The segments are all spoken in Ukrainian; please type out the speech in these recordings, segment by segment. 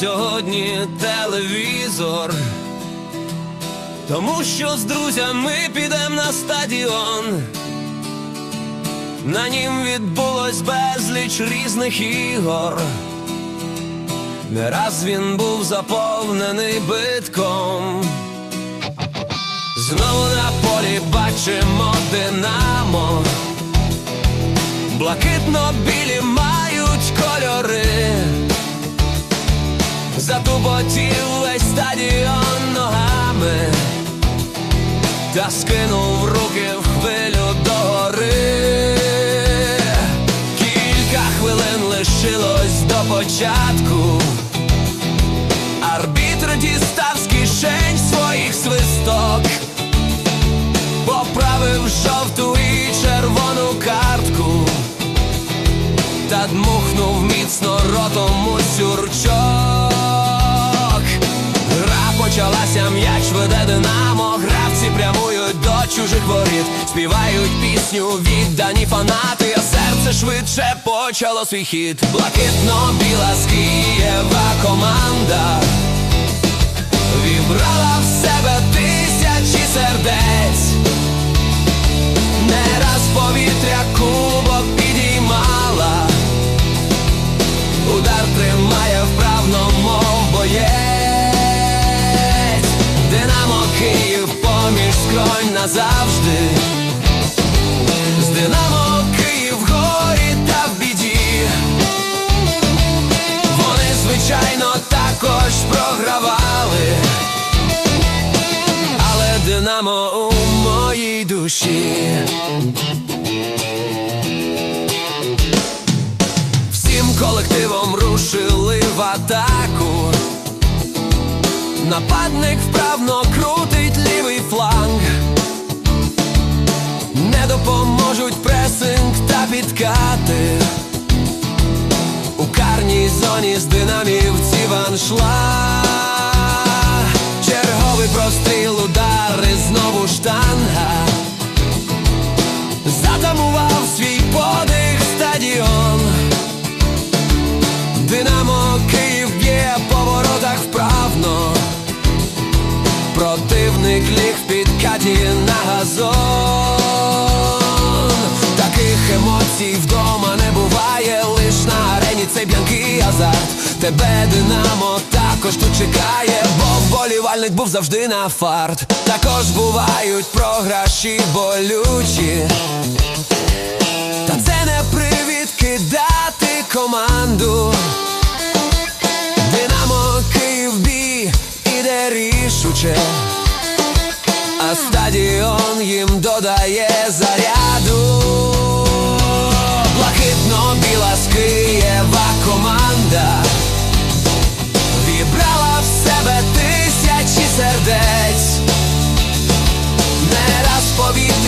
сьогодні телевізор. Тому що з друзями підемо на стадіон. На нім відбулось безліч різних ігор. Не раз він був заповнений битком. Знову на полі бачимо динамо. Блакитно-білі мають кольори. Затуботів весь стадіон ногами та скинув руки в хвилю догори. Кілька хвилин лишилось до початку. Арбітр дістав з кишень своїх свисток, поправив жовту і червону картку та дмухнув міцно ротом у сюрчок. Почалася, м'яч веде динамо, гравці прямують до чужих воріт, співають пісню віддані фанати, а серце швидше почало свій хід. Блакитно-біла з Києва команда вібрала в себе тисячі сердець. Назавжди. З Динамо Київ горі та в біді. Вони, звичайно, також програвали. Але Динамо у моїй душі. Всім колективом рушили в атаку. Нападник вправно крутить допоможуть пресинг та підкати. У карній зоні з динамівців аншлаг Черговий простріл, удар і знову штанга. Затамував свій подих стадіон. Динамо Київ б'є по воротах вправно. Противник ліг в підкаті на газон Тебе Динамо також тут чекає Бо вболівальник був завжди на фарт. Також бувають програші болючі. Та це не привід кидати команду. Динамо Київ іде рішуче, а стадіон їм додає заряду. Блакитно-біла з Києва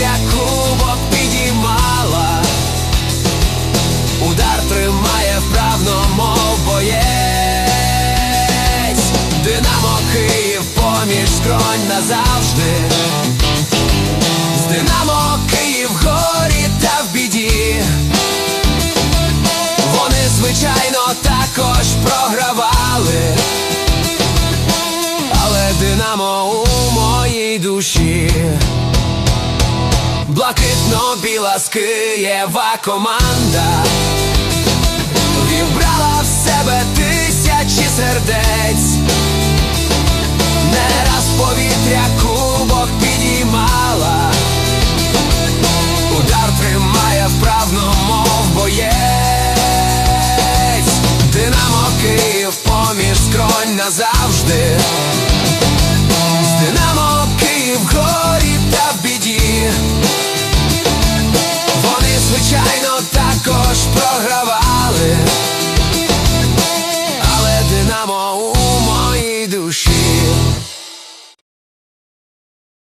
повітря кубок підіймала. Удар тримає вправно, мов боєць. Динамо Київ поміж скронь назавжди. З Динамо Київ горі та в біді. Вони, звичайно, також програвали. Але Динамо у моїй душі Блакитно-біла скиєва команда. Вібрала в себе тисячі сердець, не раз повітря кубок підіймала, удар тримає вправно, мов боєць, динамо Київ поміж скронь назавжди.